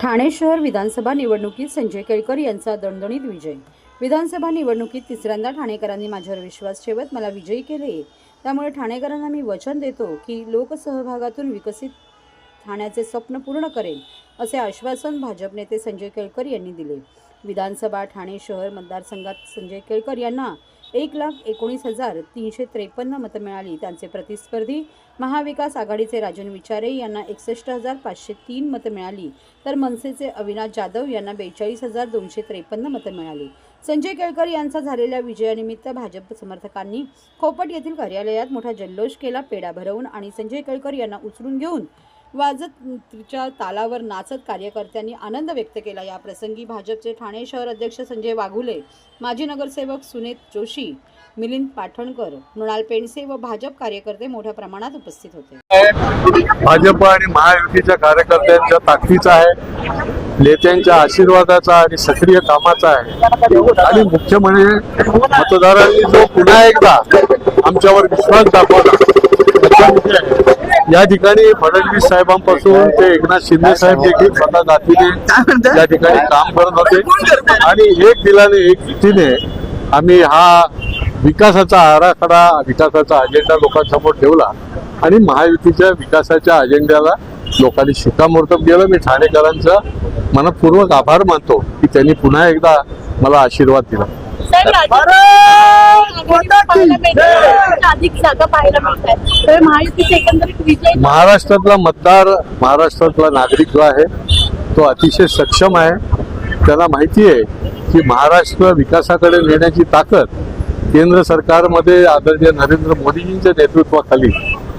ठाणे शहर विधानसभा निवडणुकीत संजय केळकर यांचा दणदणीत विजय. विधानसभा निवडणुकीत तिसऱ्यांदा ठाणेकरांनी माझ्यावर विश्वास ठेवत मला विजयी केले. त्यामुळे ठाणेकरांना मी वचन देतो की लोकसहभागातून विकसित ठाण्याचे स्वप्न पूर्ण करेन असे आश्वासन भाजप नेते संजय केळकर यांनी दिले. विधानसभा ठाणे शहर मतदारसंघात संजय केळकर यांना एक लाख एकोणीस हजार तीनशे त्रेपन्न मतं मिळाली. त्यांचे प्रतिस्पर्धी महाविकास आघाडीचे राजन विचारे यांना एकसष्ट हजार पाचशे तीन मतं मिळाली. तर मनसेचे अविनाश जाधव यांना बेचाळीस हजार दोनशे त्रेपन्न मतं मिळाली. संजय केळकर यांचा झालेल्या विजयानिमित्त भाजप समर्थकांनी खोपट येथील कार्यालयात मोठा जल्लोष केला पेढा भरवून आणि संजय केळकर यांना उचलून घेऊन वाजतच्या तालावर नाचत कार्यकर्त्यांनी आनंद व्यक्त केला. या प्रसंगी भाजपचे ठाणे शहर अध्यक्ष संजय वाघुले माजी नगरसेवक सुनेत जोशी मिलिंद पाठणकर मृणाल पेंडसे व भाजप कार्यकर्ते मोठ्या प्रमाणात उपस्थित होते. भाजप आणि महायुतीच्या कार्यकर्त्यांच्या ताकदीचा आहे नेत्यांच्या आशीर्वादाचा आणि सक्रिय कामाचा आहे. आणि मुख्य म्हणजे मतदारांनी जो पुन्हा एकदा आमच्यावर विश्वास दाखवला या ठिकाणी फडणवीस साहेबांपासून ते एकनाथ शिंदे साहेब देखील स्वतः जातीने या ठिकाणी काम करत होते. आणि एक दिलाने एक युतीने आम्ही हा विकासाचा आराखडा विकासाचा अजेंडा लोकांसमोर ठेवला. आणि महायुतीच्या विकासाच्या अजेंड्याला लोकांनी शिक्कामोर्तब केलं. मी ठाणेकरांचा मनपूर्वक आभार मानतो की त्यांनी पुन्हा एकदा मला आशीर्वाद दिला. साहेब, राज्यात अधिक जागा पाहायला मिळतात तर महायुतीचे एकंदरीत विजय महाराष्ट्रातला मतदार महाराष्ट्रातला नागरिक जो आहे तो अतिशय सक्षम आहे. त्याला माहिती आहे की महाराष्ट्र विकासाकडे नेण्याची ताकद केंद्र सरकारमध्ये आदरणीय नरेंद्र मोदीजींच्या नेतृत्वाखाली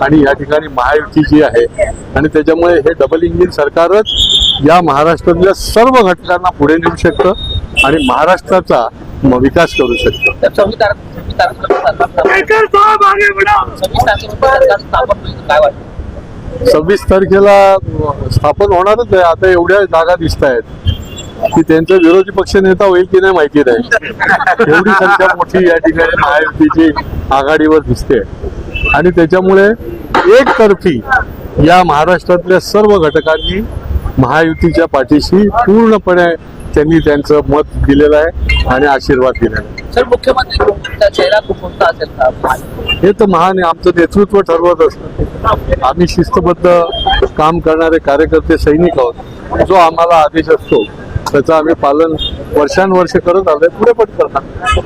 आणि या ठिकाणी महायुतीची आहे आणि त्याच्यामुळे हे डबल इंजिन सरकारच या महाराष्ट्रातल्या सर्व घटकांना पुढे नेऊ शकतं आणि महाराष्ट्राचा विकास करू शकतं. तर सव्वीस तारखे सव्वीस तारखेला स्थापन होणारच आहे. आता एवढ्या जागा दिसत आहेत की त्यांचा विरोधी पक्ष नेता होईल की नाही माहिती नाही. एवढी संख्या मोठी या ठिकाणी महायुतीची आघाडीवर दिसते. आणि त्याच्यामुळे एकतर्फी या महाराष्ट्रातल्या सर्व घटकांनी महायुतीच्या पाठीशी पूर्णपणे त्यांनी त्यांचं मत दिलेलं आहे आणि आशीर्वाद दिलेला आहे. सर मुख्यमंत्री हे तर महान. आमचं नेतृत्व ठरवत असतं. आम्ही शिस्तबद्ध काम करणारे कार्यकर्ते सैनिक आहोत. जो आम्हाला आदेश असतो त्याचं आम्ही पालन वर्षानुवर्ष करत आलोय. पुढे पण करणार.